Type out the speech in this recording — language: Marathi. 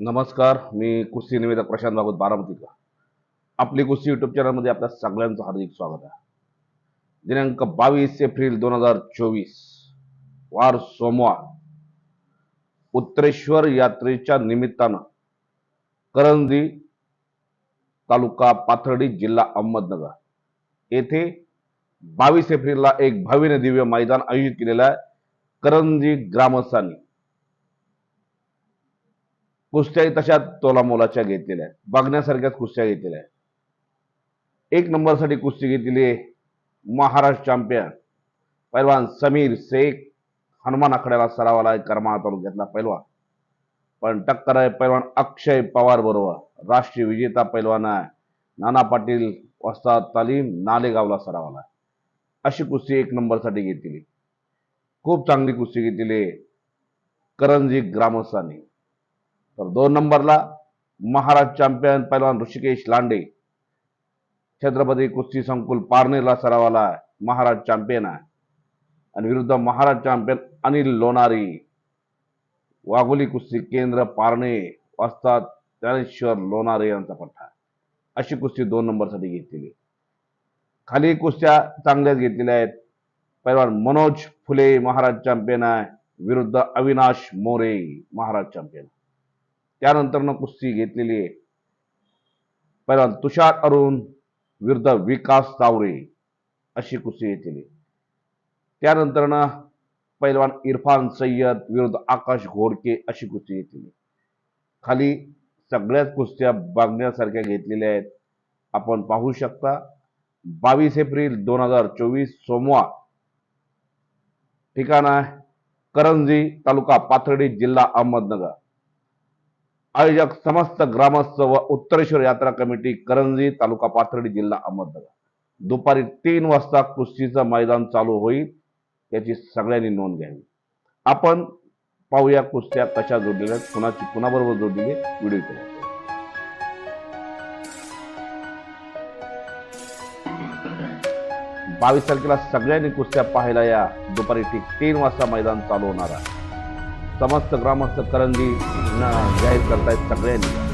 नमस्कार मी कुस्ती निवेदक प्रशांत भागवत बारामतीकर. आपली कुस्ती यूट्यूब चॅनलमध्ये आपल्या सगळ्यांचं हार्दिक स्वागत आहे. दिनांक बावीस एप्रिल दोन हजार चोवीस वार सोमवार. उत्तरेश्वर यात्रेच्या निमित्तानं करंजी तालुका पाथर्डी जिल्हा अहमदनगर येथे बावीस एप्रिलला एक भव्य दिव्य मैदान आयोजित केलेलं आहे. करंजी ग्रामस्थांनी. कुस्त्याही तशा तोलामोलाच्या घेतलेल्या आहेत. बघण्यासारख्याच कुस्त्या घेतलेल्या आहेत. एक नंबरसाठी कुस्ती घेतलेली आहे महाराष्ट्र चॅम्पियन पैलवान समीर शेख. हनुमान आखड्याला सरावाला करमाळा तालुक्यातला पैलवान. पण टक्कर आहे पैलवान अक्षय पवार बरोबर. राष्ट्रीय विजेता पैलवान आहे. नाना पाटील वस्ताद तालीम नालेगावला सरावाला अशी कुस्ती एक नंबरसाठी घेतलेली खूप चांगली कुस्ती घेतली करंजी ग्रामस्थांनी. तर दोन नंबरला महाराष्ट्र चॅम्पियन पैलवान ऋषिकेश लांडे. छत्रपती कुस्ती संकुल पारनेरला सरावाला महाराज महाराष्ट्र चॅम्पियन आहे. आणि विरुद्ध महाराष्ट्र चॅम्पियन अनिल लोणारी. वाघोली कुस्ती केंद्र पारणे वस्ताद ज्ञानेश्वर लोणारे यांचा पट्टा अशी कुस्ती दोन नंबरसाठी घेतलेली खाली कुस्त्या चांगल्याच घेतलेल्या आहेत. पैलवान मनोज फुले महाराज चॅम्पियन आहे. विरुद्ध अविनाश मोरे महाराज चॅम्पियन त्यानंतरनं कुस्ती घेतलेली आहे. पहिला तुषार अरुण विरुद्ध विकास तावरे अशी कुस्ती घेतलेली त्यानंतरनं पहिलवान पैलवान इरफान सय्यद विरुद्ध आकाश घोडके अशी कुस्ती घेतलेली खाली सगळ्याच कुस्त्या बघण्यासारख्या घेतलेल्या आहेत. आपण पाहू शकता बावीस एप्रिल दोन हजार चोवीस सोमवार ठिकाण आहे. करंजी तालुका पाथर्डी जिल्हा अहमदनगर. आयोजक समस्त ग्रामस्थ व उत्तरेश्वर यात्रा कमिटी करंजी तालुका पाथर्डी जिल्हा अहमदनगर. दुपारी तीन वाजता कुस्तीचं मैदान चालू होईल याची सगळ्यांनी नोंद घ्यावी. आपण पाहूया कुस्त्या कशा जोडलेल्या कुणाची कुणाबरोबर जोडलेली व्हिडिओ केला बावीस तारखेला सगळ्यांनी कुस्त्या पाहायला या. दुपारी ठीक तीन वाजता मैदान चालू होणार आहे. समस्त ग्रामस्थ करंजी न जाहीर करतायत सगळ्यांनी.